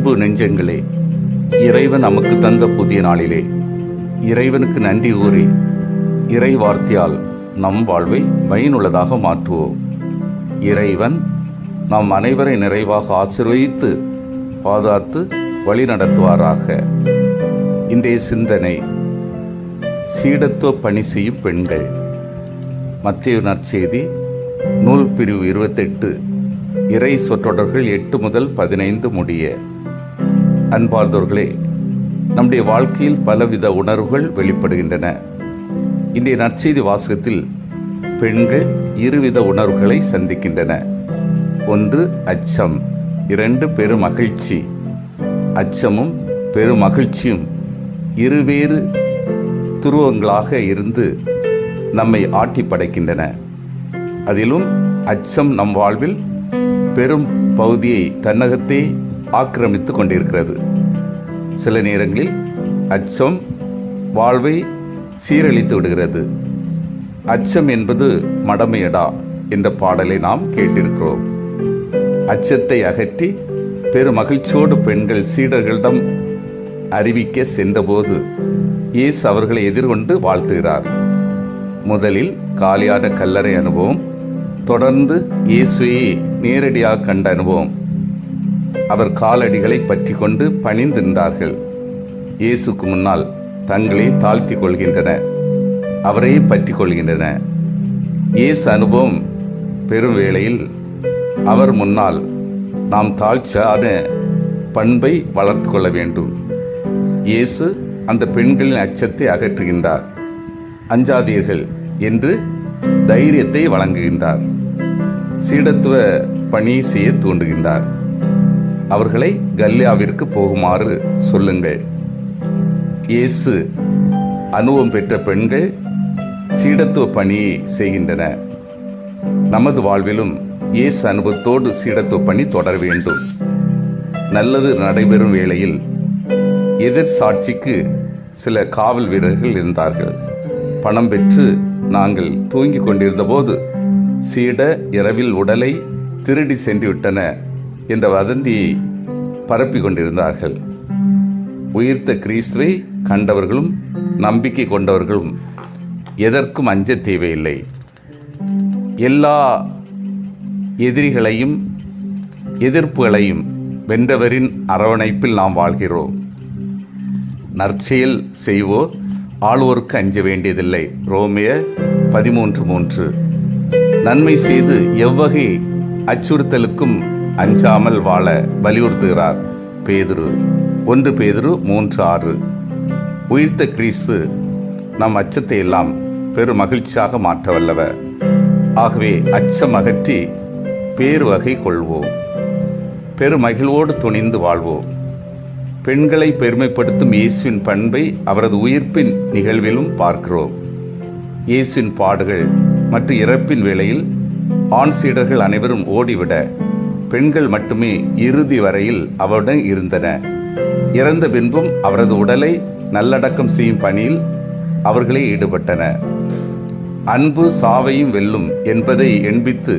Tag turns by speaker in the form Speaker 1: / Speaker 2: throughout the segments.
Speaker 1: அன்பு நெஞ்சங்களே இறைவன் நமக்கு தந்த புதிய நாளிலே இறைவனுக்கு நன்றி கூறி இறை வார்த்தையால் நம் வாழ்வை பயனுள்ளதாக மாற்றுவோம். இறைவன் நாம் அனைவரை நிறைவாக ஆசீர்வதித்து பாதார்த்து வழி நடத்துவாராக. இன்றைய சிந்தனை சீடத்துவ பணி செய்யும் பெண்கள். மத்திய நற்செய்தி நூல் பிரிவு இருபத்தெட்டு இறை சொற்றொடர்கள் எட்டு முதல் பதினைந்து முடிய. அன்பார்ந்தவர்களே நம்முடைய வாழ்க்கையில் பலவித உணர்வுகள் வெளிப்படுகின்றன. இன்றைய நற்செய்தி வாசகத்தில் பெண்கள் இருவித உணர்வுகளை சந்திக்கின்றன. ஒன்று அச்சம். இரண்டு பெருமகிழ்ச்சி. அச்சமும் பெருமகிழ்ச்சியும் இருவேறு துருவங்களாக இருந்து நம்மை ஆட்டி படைக்கின்றன. அதிலும் அச்சம் நம் வாழ்வில் பெரும் பகுதியை தன்னகத்தே ஆக்கிரமித்துக் கொண்டிருக்கிறது. சில நேரங்களில் அச்சம் வாழ்வை சீரழித்து விடுகிறது. அச்சம் என்பது மடமையடா என்ற பாடலை நாம் கேட்டிருக்கிறோம். அச்சத்தை அகற்றி பெருமகிழ்ச்சியோடு பெண்கள் சீடர்களிடம் அறிவிக்க சென்றபோது இயேசு அவர்களை எதிர்கொண்டு வாழ்த்துகிறார். முதலில் காலியான கல்லறை அனுபவம் தொடர்ந்து இயேசுவையே நேரடியாக கண்ட அனுபவம். அவர் காலடிகளை பற்றி கொண்டு பணிந்து நின்றார்கள் இயேசுக்கு முன்னால் தங்களை தாழ்த்தி கொள்கின்றன. அவரையே பற்றி கொள்கின்றன. இயேசு அனுபவம் பெரும் வேளையில் அவர் முன்னால் நாம் தாழ்ச்சாத பண்பை வளர்த்து கொள்ள வேண்டும். இயேசு அந்த பெண்களின் அச்சத்தை அகற்றுகின்றார். அஞ்சாதீர்கள் என்று தைரியத்தை வழங்குகின்றார். சீடத்துவ பணி செய்ய தூண்டுகின்றார் அவர்களை கல்யாவிற்கு போகுமாறு சொல்லுங்கள். இயேசு அனுபவம் பெற்ற பெண்கள் சீடத்துவ பணியை செய்கின்றன. நமது வாழ்விலும் இயேசு அனுபவத்தோடு சீடத்துவ பணி தொடர வேண்டும். நல்லது நடைபெறும் வேளையில் எதிர் சாட்சிக்கு சில காவல் வீரர்கள் இருந்தார்கள். பணம் பெற்று நாங்கள் தூங்கிக் கொண்டிருந்த போது சீட இரவில் உடலை திருடி சென்று விட்டன என்ற வதந்தியை பரப்பிக் கொண்டிருந்தார்கள். உயிர்த்த கிறிஸ்துவை கண்டவர்களும் நம்பிக்கை கொண்டவர்களும் எதற்கும் அஞ்ச தேவையில்லை. எல்லா எதிரிகளையும் எதிர்ப்புகளையும் வென்றவரின் அரவணைப்பில் நாம் வாழ்கிறோம். நற்செயல் செய்வோர் ஆளுவோருக்கு அஞ்ச வேண்டியதில்லை. ரோமிய பதிமூன்று மூன்று. நன்மை செய்து எவ்வகை அச்சுறுத்தலுக்கும் அஞ்சாமல் வாழ வலியுறுத்துகிறார் பேதுரு. ஒன்று பேதுரு மூன்று ஆறு. உயிர்த்த கிறிஸ்து நம் அச்சத்தை எல்லாம் பெரும் மகிழ்ச்சியாக மாற்ற வல்லவர். ஆகவே அச்சம் அகற்றி பேரு வகை கொள்வோம். பெருமகிழ்வோடு துணிந்து வாழ்வோம். பெண்களை பெருமைப்படுத்தும் இயேசுவின் பண்பை அவரது உயிர்ப்பின் நிகழ்விலும் பார்க்கிறோம். இயேசுவின் பாடுகள் மற்றும் இறப்பின் வேளையில் ஆண் சீடர்கள் அனைவரும் ஓடிவிட பெண்கள் மட்டுமே இறுதி வரையில் அவருடன் இருந்தன. இறந்த பின்பும் அவரது உடலை நல்லடக்கம் செய்யும் பணியில் அவர்களே ஈடுபட்டன அன்பு சாவையும் வெல்லும் என்பதை எண்பித்து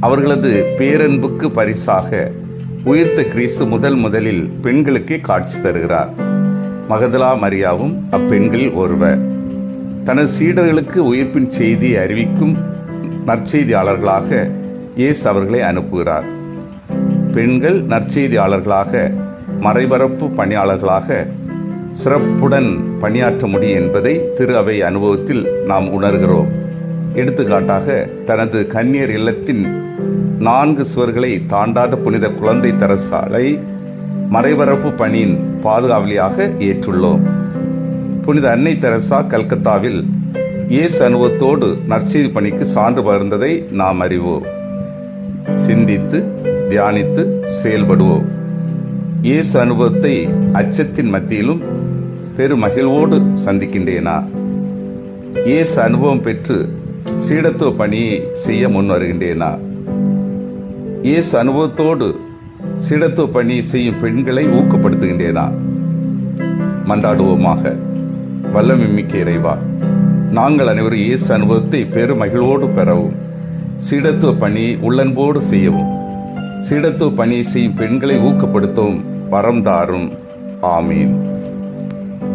Speaker 1: அவர்களது பேரன்புக்கு பரிசாக உயிர்த்த கிறிஸ்து முதல் முதலில் பெண்களுக்கே காட்சி தருகிறார். மகதலா மரியாவும் அப்பெண்களில் ஒருவர். தனது சீடர்களுக்கு உயிர்ப்பின் செய்தியை அறிவிக்கும் நற்செய்தியாளர்களாக இயேசு அவர்களை அனுப்புகிறார். பெண்கள் நற்செய்தியாளர்களாக மறைபரப்பு பணியாளர்களாக சிறப்புடன் பணியாற்ற முடியும் என்பதை திரு அவை அனுபவத்தில் நாம் உணர்கிறோம். எடுத்துக்காட்டாக தனது கன்னியர் இல்லத்தின் நான்கு சுவர்களை தாண்டாத புனித குழந்தை தரசாலை மறைபரப்பு பணியின் பாதுகாவலியாக ஏற்றுள்ளோம். புனித அன்னை தெரசா கல்கத்தாவில் இயேசு அனுபவத்தோடு நற்செய்தி பணிக்கு சான்று பகிர்ந்ததை நாம் அறிவோம். சிந்தித்து தியானித்து செயல்படுவோம். இயேசு அனுபவத்தை அச்சத்தின் மத்தியிலும் பெருமகிழ்வோடு சந்திக்கின்றேனா? இயேசு அனுபவம் பெற்று சீடத்துவ பணியை செய்ய முன் வருகின்றேனா இயேசு அனுபவத்தோடு சீடத்துவ பணி செய்யும் பெண்களை ஊக்கப்படுத்துகின்றேனா? மன்றாடுவோமாக. வல்லமை மிக்க இறைவா நாங்கள் அனைவரும் இயேசு அனுபவத்தை பெருமகிழ்வோடு பெறவும் சீடத்துவ பணியை உள்ளன்போடு செய்யவும் சீடத்து பணி செய்யும் பெண்களை ஊக்கப்படுத்தவும் வரம் தாரும். ஆமீன்.